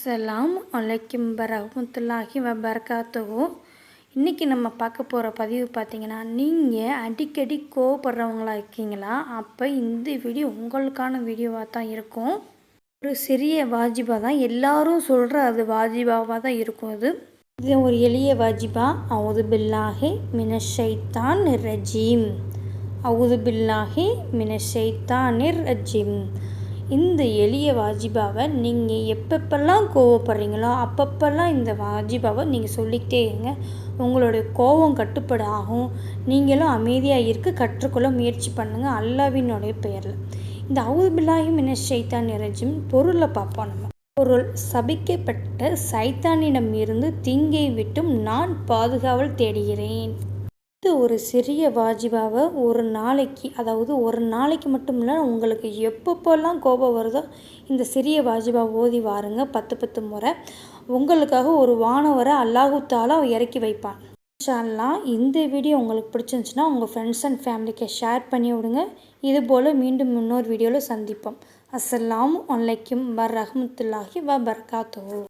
அஸ்ஸலாம் வலைக்கும் வரமத்துல்லாஹி வபர்காத்துஹு. இன்றைக்கி நம்ம பார்க்க போகிற பதிவு பார்த்தீங்கன்னா நீங்கள் அடிக்கடி கோவப்படுறவங்களா இருக்கீங்களா? அப்போ இந்த வீடியோ உங்களுக்கான வீடியோவாக தான் இருக்கும். ஒரு சிறிய வாஜிபா தான். எல்லாரும் சொல்கிற அது வாஜிபாவாக தான் இருக்கும் அது. இது ஒரு எளிய வாஜிபா. அவுது பில்லாஹி மினஷைத்தான் ரஜீம். அவுது பில்லாஹி மினஷைத்தான் ரஜீம். இந்த எளிய வாஜிபாவை நீங்கள் எப்பப்பெல்லாம் கோவப்படுறீங்களோ அப்பப்பெல்லாம் இந்த வாஜிபாவை நீங்கள் சொல்லிக்கிட்டே இருங்க. உங்களுடைய கோபம் கட்டுப்பட ஆகும். நீங்களும் அமைதியாக இருக்க கற்றுக்கொள்ள முயற்சி பண்ணுங்கள் அல்லாவினுடைய பெயரில். இந்த அவுதுபில்லாயும் மின சைத்தான் நிறைஞ்சும் பொருளை பார்ப்போம் நம்ம. பொருள் சபிக்கப்பட்ட சைத்தானிடம் இருந்து தீங்கை விட்டும் நான் பாதுகாவல் தேடுகிறேன். அடுத்து ஒரு சிறிய வாஜிபாவை ஒரு நாளைக்கு அதாவது ஒரு நாளைக்கு மட்டும் இல்லை உங்களுக்கு எப்பப்போல்லாம் கோபம் வருதோ இந்த சிறிய வாஜிபா ஓதி வாருங்க பத்து பத்து முறை. உங்களுக்காக ஒரு வானவரை அல்லாஹுத்தாலா இறக்கி வைப்பான். இன்ஷால்லாம் இந்த வீடியோ உங்களுக்கு பிடிச்சிருந்துச்சுன்னா உங்கள் ஃப்ரெண்ட்ஸ் அண்ட் ஃபேமிலிக்கு ஷேர் பண்ணி விடுங்க. இது போல் மீண்டும் இன்னொரு வீடியோவில் சந்திப்போம். அஸ்லாம் வலைக்கும் வ ரஹமத்துல்லாஹி வ பர்காத்தோ